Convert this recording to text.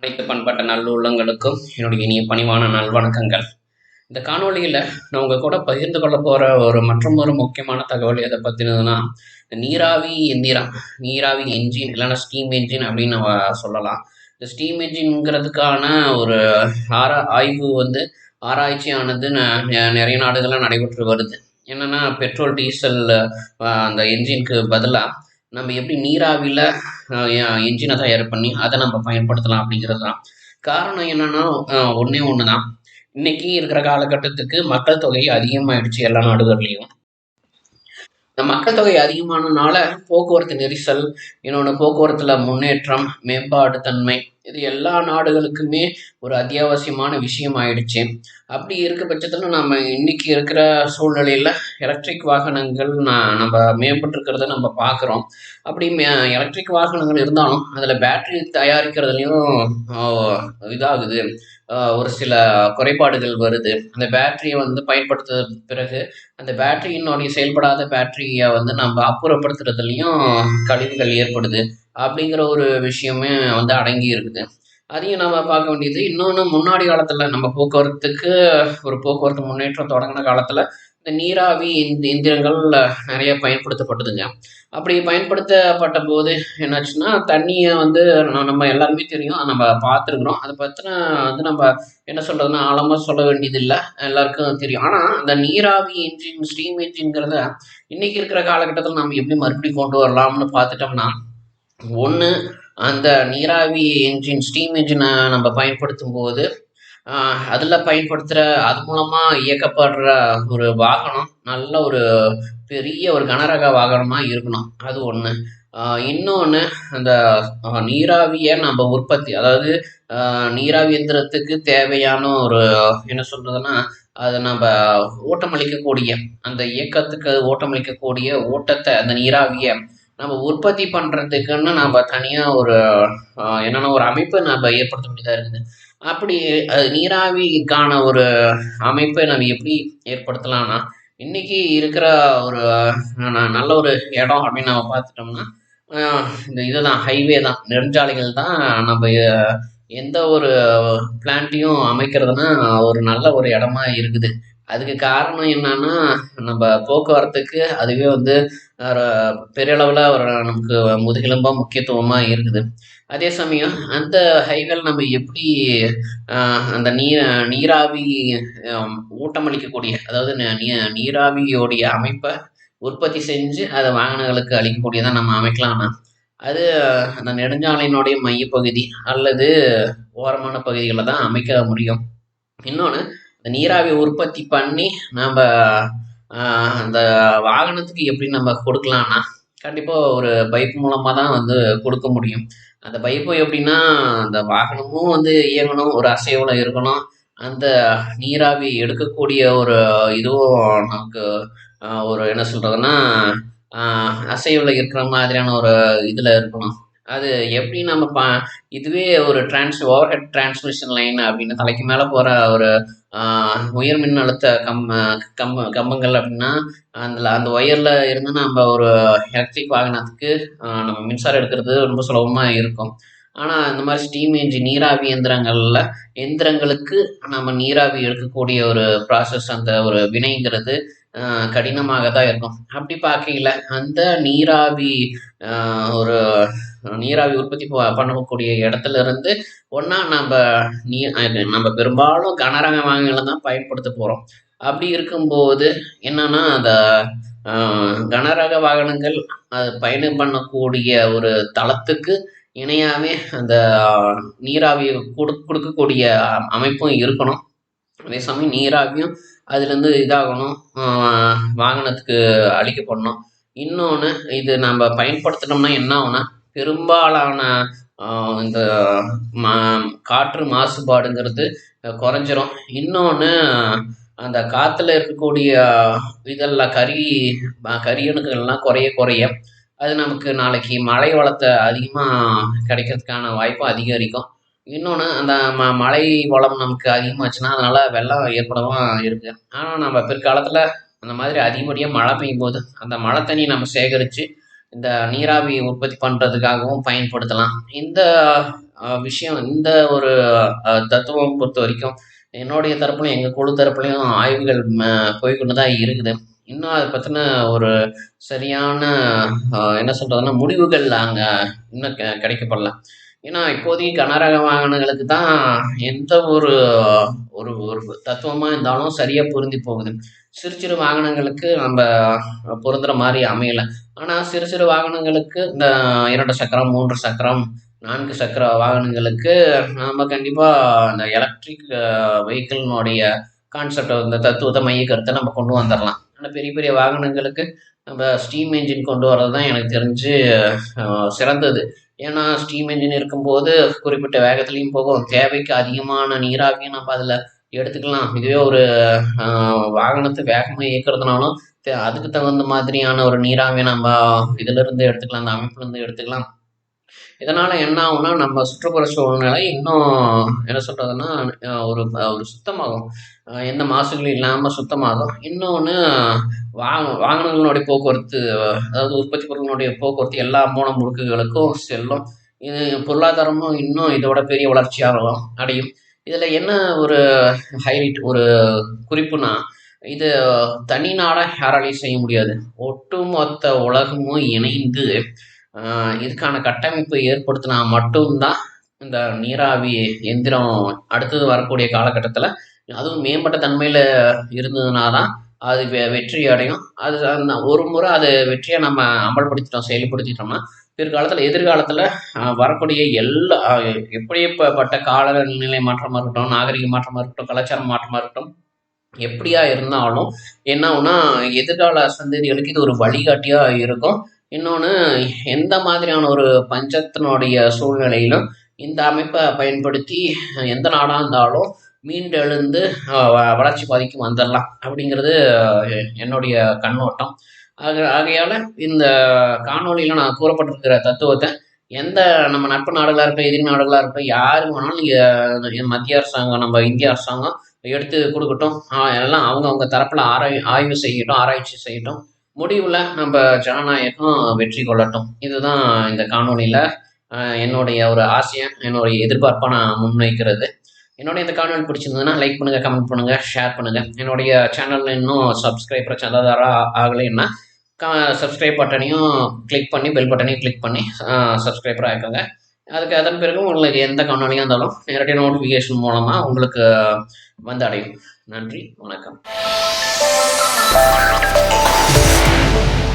அனைத்து பண்பட்ட நல்லுள்ளங்களுக்கும் என்னுடைய இனிய பணிவான நல்வணக்கங்கள். இந்த காணொளியில் நான் உங்கள் கூட பகிர்ந்து கொள்ள போகிற ஒரு மற்றும் ஒரு முக்கியமான தகவல் எதை பற்றினதுன்னா நீராவி எந்திரம் நீராவி என்ஜின் இல்லைன்னா ஸ்டீம் என்ஜின் அப்படின்னு நம்ம சொல்லலாம். இந்த ஸ்டீம் என்ஜின்ங்கிறதுக்கான ஒரு ஆரா ஆய்வு வந்து ஆராய்ச்சியானது ந- நிறைய நாடுகளில் நடைபெற்று வருது. என்னென்னா பெட்ரோல் டீசல் அந்த என்ஜினுக்கு பதிலாக நம்ம எப்படி நீராவியில் என்ஜினை தயார் பண்ணி அதை நம்ம பயன்படுத்தலாம் அப்படிங்கிறது தான் காரணம் என்னென்னா ஒன்றே ஒன்று தான் இன்னைக்கு இருக்கிற காலகட்டத்துக்கு மக்கள் தொகை அதிகமாயிடுச்சு எல்லா நாடுகள்லையும். இந்த மக்கள் தொகை அதிகமானனால போக்குவரத்து நெரிசல் இன்னொன்று போக்குவரத்தில் முன்னேற்றம் மேம்பாடு தன்மை இது எல்லா நாடுகளுக்குமே ஒரு அத்தியாவசியமான விஷயம் ஆயிடுச்சு அப்படி இருக்க பட்சத்தில் நம்ம இன்னைக்கு இருக்கிற சூழ்நிலையில் எலக்ட்ரிக் வாகனங்கள் நான் நம்ம மேம்பட்டுருக்கிறத நம்ம பார்க்குறோம் அப்படி எலக்ட்ரிக் வாகனங்கள் இருந்தாலும் அதில் பேட்டரி தயாரிக்கிறதுலையும் இதாகுது. ஒரு சில குறைபாடுகள் வருது. அந்த பேட்டரியை வந்து பயன்படுத்த பிறகு அந்த பேட்டரியினுடைய செயல்படாத பேட்டரியை வந்து நம்ம அப்புறப்படுத்துறதுலையும் கழிவுகள் ஏற்படுது அப்படிங்கிற ஒரு விஷயமே வந்து அடங்கி இருக்குது. அதையும் நம்ம பார்க்க வேண்டியது இன்னொன்று முன்னாடி காலத்தில் நம்ம போக்குவரத்துக்கு ஒரு போக்குவரத்து முன்னேற்றம் தொடங்கின காலத்தில் இந்த நீராவி எந்திரங்கள் நிறைய பயன்படுத்தப்பட்டதுங்க. அப்படி பயன்படுத்தப்பட்ட போது என்னாச்சுன்னா தண்ணியை வந்து நம்ம எல்லாருமே தெரியும். நம்ம பார்த்துருக்குறோம். அதை பற்றின வந்து நம்ம என்ன சொல்கிறதுனா ஆழமாக சொல்ல வேண்டியதில்லை. எல்லாருக்கும் தெரியும். ஆனால் அந்த நீராவி என்ஜின் ஸ்டீம் என்ஜின்ங்கிறத இன்றைக்கி இருக்கிற காலகட்டத்தில் நம்ம எப்படி மறுபடியும் கொண்டு வரலாம்னு பார்த்துட்டோம்னா ஒன்று அந்த நீராவி என்ஜின் ஸ்டீம் என்ஜினை நம்ம பயன்படுத்தும் போது அதில் பயன்படுத்துகிற அது மூலமாக இயக்கப்படுற ஒரு வாகனம் நல்ல ஒரு பெரிய ஒரு கனரக வாகனமாக இருக்கணும். அது ஒன்று இன்னொன்று அந்த நீராவியை நம்ம உற்பத்தி அதாவது நீராவி எந்திரத்துக்கு தேவையான ஒரு என்ன சொல்கிறதுன்னா அதை நம்ம ஓட்டமளிக்கக்கூடிய அந்த இயக்கத்துக்கு ஓட்டமளிக்கக்கூடிய ஓட்டத்தை அந்த நீராவியை நம்ம உற்பத்தி பண்ணுறதுக்குன்னு நம்ம தனியாக ஒரு என்னென்ன ஒரு அமைப்பை நம்ம ஏற்படுத்த வேண்டியதாக இருக்குது. அப்படி அது நீராவிக்கான ஒரு அமைப்பை நம்ம எப்படி ஏற்படுத்தலாம்னா இன்றைக்கி இருக்கிற ஒரு நல்ல ஒரு இடம் அப்படின்னு நம்ம பார்த்துட்டோம்னா இந்த இதுதான் ஹைவே தான். நெடுஞ்சாலைகள் தான் நம்ம எந்த ஒரு பிளான்ட்டையும் அமைக்கிறதுனா ஒரு நல்ல ஒரு இடமா இருக்குது. அதுக்கு காரணம் என்னன்னா நம்ம போக்குவரத்துக்கு அதுவே வந்து பெரிய அளவில் ஒரு நமக்கு முதுகெலும்பாக முக்கியத்துவமாக இருக்குது. அதே சமயம் அந்த ஹைவேல நம்ம எப்படி அந்த நீர் நீராவி ஊட்டமளிக்கக்கூடிய அதாவது நீ- நீராவியோடைய அமைப்பை உற்பத்தி செஞ்சு அதை வாகனங்களுக்கு அளிக்கக்கூடியதாக நம்ம அமைக்கலாம்னா அது அந்த நெடுஞ்சாலையினுடைய மையப்பகுதி அல்லது ஓரமான பகுதிகளில் தான் அமைக்க முடியும். இன்னொன்று நீராவி உற்பத்தி பண்ணி நம்ம அந்த வாகனத்துக்கு எப்படி நம்ம கொடுக்கலாம்னா கண்டிப்பாக ஒரு பைப் மூலமாக தான் வந்து கொடுக்க முடியும். அந்த பைப்பு எப்படின்னா அந்த வாகனமும் வந்து இயங்கணும் ஒரு அசைவில் இருக்கணும். அந்த நீராவி எடுக்கக்கூடிய ஒரு இதுவும் நமக்கு ஒரு என்ன சொல்கிறதுன்னா அசைவில் இருக்கிற மாதிரியான ஒரு இதில் இருக்கணும். அது எப்படி நம்ம பா இதுவே ஒரு trans overhead transmission line அப்படின்னு தலைக்கு மேலே போகிற ஒரு ஆஹ், உயர் மின்னழுத்த கம் கம்ப கம்பங்கள் அப்படின்னா அந்த அந்த ஒயரில் இருந்து நம்ம ஒரு எலக்ட்ரிக் வாகனத்துக்கு நம்ம மின்சாரம் எடுக்கிறது ரொம்ப சுலபமாக இருக்கும். ஆனால் இந்த மாதிரி ஸ்டீம் இன்ஜின் நீராவி எந்திரங்களில் எந்திரங்களுக்கு நம்ம நீராவி எடுக்கக்கூடிய ஒரு ப்ராசஸ் அந்த ஒரு வினைங்கிறது கடினமாக தான் இருக்கும். அப்படி பார்க்கல அந்த நீராவி ஒரு நீராவி உற்பத்தி ப- பண்ணக்கூடிய இடத்துல இருந்து ஒன்றா நம்ம நீ நம்ம பெரும்பாலும் கனரக வாகனங்களை தான் பயன்படுத்த போகிறோம் அப்படி இருக்கும்போது என்னன்னா அந்த கனரக வாகனங்கள் அது பயணம் பண்ணக்கூடிய ஒரு தளத்துக்கு இணையாகவே அந்த நீராவி கொடு கொடுக்கக்கூடிய அமைப்பும் இருக்கணும். அதே சமயம் நீராவியும் அதுலேருந்து இதாகணும் வாகனத்துக்கு அளிக்கப்படணும். இன்னொன்று இது நம்ம பயன்படுத்தினோம்னா என்ன ஆகுனா பெரும்பாலான இந்த மா காற்று மாசுபாடுங்கிறது குறைஞ்சிரும். இன்னொன்று அந்த காற்றுல இருக்கக்கூடிய இதெல்லாம் கரி கரியணுக்கள்லாம் குறைய குறைய அது நமக்கு நாளைக்கு மழை வளத்தை அதிகமாக கிடைக்கிறதுக்கான வாய்ப்பும் அதிகரிக்கும். இன்னொன்று அந்த ம மழை வளம் நமக்கு அதிகமாச்சுன்னா அதனால் வெள்ளம் ஏற்படவும் இருக்குது ஆனால் நம்ம பிற்காலத்தில் அந்த மாதிரி அதிகப்படியாக மழை பெய்யும் போது அந்த மழை தண்ணி நம்ம சேகரித்து இந்த நீராவி உற்பத்தி பண்ணுறதுக்காகவும் பயன்படுத்தலாம். இந்த விஷயம் இந்த ஒரு தத்துவம் பொறுத்த வரைக்கும் என்னுடைய தரப்புலையும் எங்கள் குழு தரப்புலையும் ஆய்வுகள் போய்கொண்டு தான் இருக்குது. இன்னும் அதை பற்றின ஒரு சரியான என்ன சொல்கிறதுனா முடிவுகள் அங்கே இன்னும் கெ கிடைக்கப்படல ஏன்னா இப்போதைக்கு கனரக வாகனங்களுக்கு தான் எந்த ஒரு ஒரு ஒரு தத்துவமாக இருந்தாலும் சரியாக பொருந்தி போகுது. சிறு சிறு வாகனங்களுக்கு நம்ம பொருந்துகிற மாதிரி அமையலை. ஆனால் சிறு சிறு வாகனங்களுக்கு இந்த இரண்டு சக்கரம் மூன்று சக்கரம் நான்கு சக்கர வாகனங்களுக்கு நம்ம கண்டிப்பாக இந்த எலக்ட்ரிக் வெஹிக்கிள்னுடைய கான்செப்டை இந்த தத்துவத்தை மைய கருத்தை நம்ம கொண்டு வந்துடலாம் ஆனால் பெரிய பெரிய வாகனங்களுக்கு நம்ம ஸ்டீம் என்ஜின் கொண்டு வர்றது தான் எனக்கு தெரிஞ்சு சிறந்தது. ஏன்னா ஸ்டீம் இன்ஜின் இருக்கும்போது குறிப்பிட்ட வேகத்துலேயும் போகும். தேவைக்கு அதிகமான நீராவியும் நம்ம அதில் எடுத்துக்கலாம். இதுவே ஒரு வாகனத்தை வேகமாக இயக்கிறதுனாலும் தே- அதுக்கு தகுந்த மாதிரியான ஒரு நீராவியை நம்ம இதிலிருந்து எடுத்துக்கலாம். அந்த அமைப்புலேருந்து எடுத்துக்கலாம். இதனால் என்ன ஆகும்னா நம்ம சுற்றுப்புற சூழ்நிலை இன்னும் என்ன சொல்கிறதுன்னா ஒரு ஒரு சுத்தமாகும். எந்த மாசுகளும் இல்லாமல் சுத்தமாகும். இன்னொன்று வாக வாகனங்களுடைய போக்குவரத்து அதாவது உற்பத்தி பொருட்களுடைய போக்குவரத்து எல்லா மூல முடுக்குகளுக்கும் செல்லும். இது பொருளாதாரமும் இன்னும் இதோட பெரிய வளர்ச்சியாக அடையும். இதில் என்ன ஒரு ஹைலைட் ஒரு குறிப்புனா இது தனி நாடாக யாராலையும் செய்ய முடியாது. ஒட்டுமொத்த உலகமும் இணைந்து இதுக்கான கட்டமைப்பு ஏற்படுத்தினா மட்டும்தான் இந்த நீராவி எந்திரம் அடுத்தது வரக்கூடிய காலகட்டத்தில் அதுவும் மேம்பட்ட தன்மையில் இருந்ததுனா தான் அது வெ வெற்றி அடையும். அது ஒரு முறை அது வெற்றியை நம்ம அமல்படுத்திட்டோம் செயல்படுத்திட்டோம்னா பிற்காலத்தில் எதிர்காலத்தில் வரக்கூடிய எல்லா எப்படி எப்படிப்பட்ட காலநிலை மாற்றமாக இருக்கட்டும் நாகரிக மாற்றமாக இருக்கட்டும் கலாச்சார மாற்றமாக இருக்கட்டும் எப்படியா இருந்தாலும் என்ன ஆகுனா எதிர்கால சந்ததிகளுக்கு இது ஒரு வழிகாட்டியாக இருக்கும். இன்னொன்று எந்த மாதிரியான ஒரு பஞ்சத்தினுடைய சூழ்நிலையிலும் இந்த அமைப்பை பயன்படுத்தி எந்த நாடாக இருந்தாலும் மீண்டெழுந்து வ- வளர்ச்சி பாதிக்கும் வந்துடலாம் அப்படிங்கிறது என்னுடைய கண்ணோட்டம். ஆக ஆகையால் இந்த காணொளியில் நான் கூறப்பட்டிருக்கிற தத்துவத்தை எந்த நம்ம நட்பு நாடுகளாக இருக்க எதிரி நாடுகளாக இருக்க யாரு வேணாலும் நீங்கள் மத்திய அரசாங்கம் நம்ம இந்திய அரசாங்கம் எடுத்து கொடுக்கட்டும். எல்லாம் அவங்க அவங்க தரப்பில் ஆராய் ஆய்வு செய்யட்டும் ஆராய்ச்சி செய்யட்டும். முடிவில் நம்ம ஜனநாயகம் வெற்றி கொள்ளட்டும். இதுதான் இந்த காணொலியில் என்னுடைய ஒரு ஆசையை என்னுடைய எதிர்பார்ப்பாக நான் முன்வைக்கிறது. என்னுடைய இந்த காணொலி பிடிச்சிருந்ததுன்னா லைக் பண்ணுங்கள் கமெண்ட் பண்ணுங்கள் ஷேர் பண்ணுங்கள் என்னுடைய சேனலில் இன்னும் சப்ஸ்கிரைபர் சந்தாதாராக ஆகலைன்னா சப்ஸ்கிரைப் பட்டனையும் கிளிக் பண்ணி பெல் பட்டனையும் கிளிக் பண்ணி சப்ஸ்கிரைபர் ஆகிக்கோங்க அதுக்கு அதன் பிறகு உங்களுக்கு எந்த காணொலியாக இருந்தாலும் நேரடியாக நோட்டிஃபிகேஷன் மூலமாக உங்களுக்கு வந்து அடையும் நன்றி வணக்கம். Thank you.